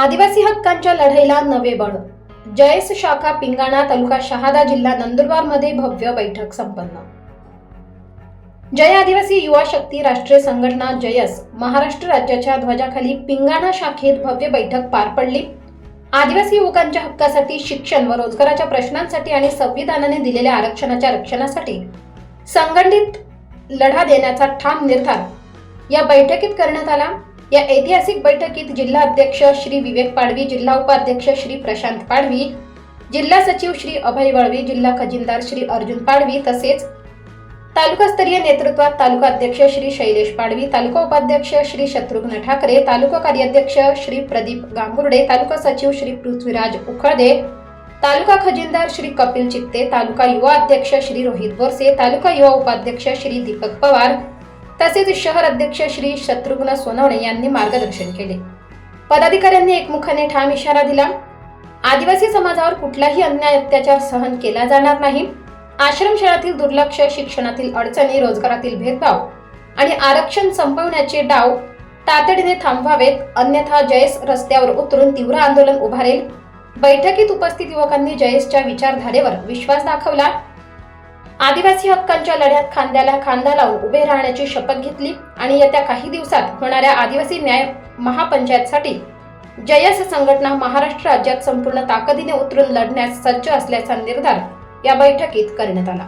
आदिवासी हक्कांच्या लढाईला नवे बळ. जयस शाखा पिंगाणा तालुका शहादा जिल्हा नंदुरबारमध्ये भव्य बैठक संपन्न. जय आदिवासी युवा शक्ती राष्ट्रीय संघटना जयस महाराष्ट्र राज्याच्या ध्वजाखाली पिंगाणा शाखेत भव्य बैठक पार पडली. आदिवासी युवकांच्या हक्कासाठी शिक्षण व रोजगाराच्या प्रश्नांसाठी आणि संविधानाने दिलेल्या आरक्षणाच्या रक्षणासाठी संघटित लढा देण्याचा ठाम निर्धार या बैठकीत करण्यात आला. या ऐतिहासिक बैठकीत जिल्हा अध्यक्ष श्री विवेक पाडवी जिल्हा उपाध्यक्ष श्री प्रशांत पाडवी जिल्हा सचिव श्री अभय वळवी जिल्हा खजिनदार श्री अर्जुन पाडवी तसेच तालुकास्तरीय नेतृत्वात तालुका अध्यक्ष श्री शैलेश पाडवी तालुका उपाध्यक्ष श्री शत्रुघ्न ठाकरे तालुका कार्याध्यक्ष श्री प्रदीप गांगुर्डे तालुका सचिव श्री पृथ्वीराज उखळदे तालुका खजिनदार श्री कपिल चित्ते तालुका युवा अध्यक्ष श्री रोहित बोरसे तालुका युवा उपाध्यक्ष श्री दीपक पवार तसेच शहर अध्यक्ष श्री शत्रुघ्न सोनवणे यांनी मार्गदर्शन केले. पदाधिकाऱ्यांनी एकमुखाने ठाम इशारा दिला. आदिवासी समाजावर कुठलाही अन्याय अत्याचार सहन केला जाणार नाही. आश्रमशाळातील दुर्लक्ष शिक्षणातील अडचणी रोजगारातील भेदभाव आणि आरक्षण संपवण्याचे डाव तातडीने थांबवावेत. अन्यथा जयस रस्त्यावर उतरून तीव्र आंदोलन उभारेल. बैठकीत उपस्थित युवकांनी जयसच्या विचारधारेवर विश्वास दाखवला. आदिवासी हक्कांच्या लढ्यात खांद्याला खांदा लावून उभे राहण्याची शपथ घेतली आणि येत्या काही दिवसात होणाऱ्या आदिवासी न्याय महापंचायतसाठी जयस संघटना महाराष्ट्र राज्यात संपूर्ण ताकदीने उतरून लढण्यास सज्ज असल्याचा निर्धार या बैठकीत करण्यात आला.